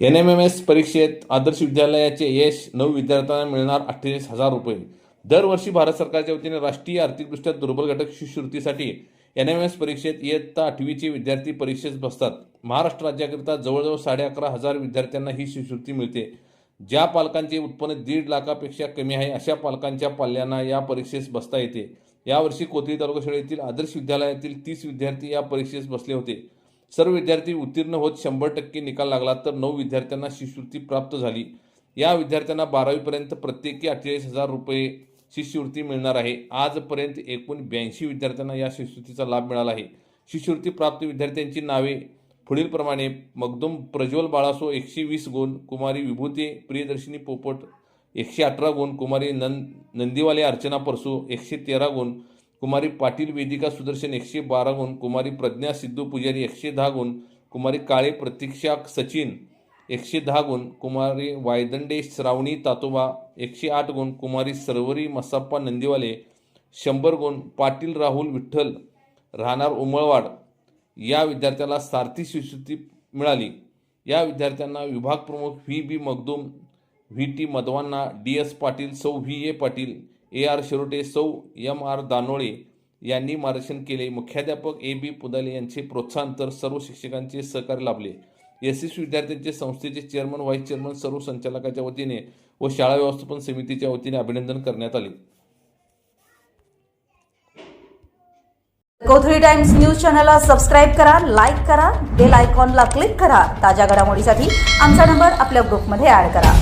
N M M S परीक्षेत आदर्श विद्यालयाचे यश नऊ विद्यार्थ्यांना मिळणार अठ्ठेचाळीस हजार रुपये. दरवर्षी भारत सरकारच्या वतीने राष्ट्रीय आर्थिकदृष्ट्या दुर्बल घटक शिष्यवृत्तीसाठी एन एम एस परीक्षेत इयत्ता आठवीचे विद्यार्थी परीक्षेत बसतात. महाराष्ट्र राज्याकरिता जवळजवळ साडे अकरा हजार विद्यार्थ्यांना ही शिष्यवृत्ती मिळते. ज्या पालकांचे उत्पन्न दीड लाखापेक्षा कमी आहे अशा पालकांच्या पाल्यांना या परीक्षेस बसता येते. यावर्षी कोथळी तालुका शाळेतील आदर्श विद्यालयातील तीस विद्यार्थी या परीक्षेस बसले होते. सर्व विद्यार्थी उत्तीर्ण होत शंभर टक्के निकाल लागला तर नऊ विद्यार्थ्यांना शिष्यवृत्ती प्राप्त झाली. या विद्यार्थ्यांना बारावीपर्यंत प्रत्येकी अठ्ठेचाळीस हजार रुपये शिष्यवृत्ती मिळणार आहे. आजपर्यंत एकूण ब्याऐंशी विद्यार्थ्यांना या शिष्यवृत्तीचा लाभ मिळाला आहे. शिष्यवृत्ती प्राप्त विद्यार्थ्यांची नावे पुढीलप्रमाणे मगदुम प्रज्वल बाळासो एकशे वीस गुण कुमारी विभूती प्रियदर्शिनी पोपट एकशे अठरा गुण कुमारी नंद नंदीवाले अर्चना परसू एकशे तेरा गुण कुमारी पाटील वेदिका सुदर्शन एकशे बारा गुण कुमारी प्रज्ञा सिद्धू पुजारी एकशे दहा गुण कुमारी काळे प्रतीक्षा सचिन एकशे दहा गुण कुमारी वायदंडे श्रावणी तातोबा एकशे आठ गुण कुमारी सरवरी मसाप्पा नंदीवाले शंभर गुण पाटील राहुल विठ्ठल राहणार उमळवाड. या विद्यार्थ्याला सारथी शिष्यवृत्ती मिळाली. या विद्यार्थ्यांना विभाग प्रमुख V B Magdum V T मधवांना D S Patil सौ V A Patil A R Shirote सौ एम आर दानोळे यांनी मार्गदर्शन केले. मुख्याध्यापक ए बी पुदाले यांचे प्रोत्साहन तर सर्व शिक्षकांचे सहकार्य लाभले. एस एस विद्यार्थ्यांचे संस्थेचे चेअरमन व्हाईस चेअरमन सर्व संचालकाच्या वतीने व शाळा व्यवस्थापन समितीच्या वतीने अभिनंदन करण्यात आले. कोथळी टाइम्स न्यूज चॅनलला सबस्क्राईब करा लाईक करा बेल आयकॉनला क्लिक करा. ताज्या घडामोडीसाठी आमचा नंबर आपल्या ग्रुपमध्ये ऍड करा.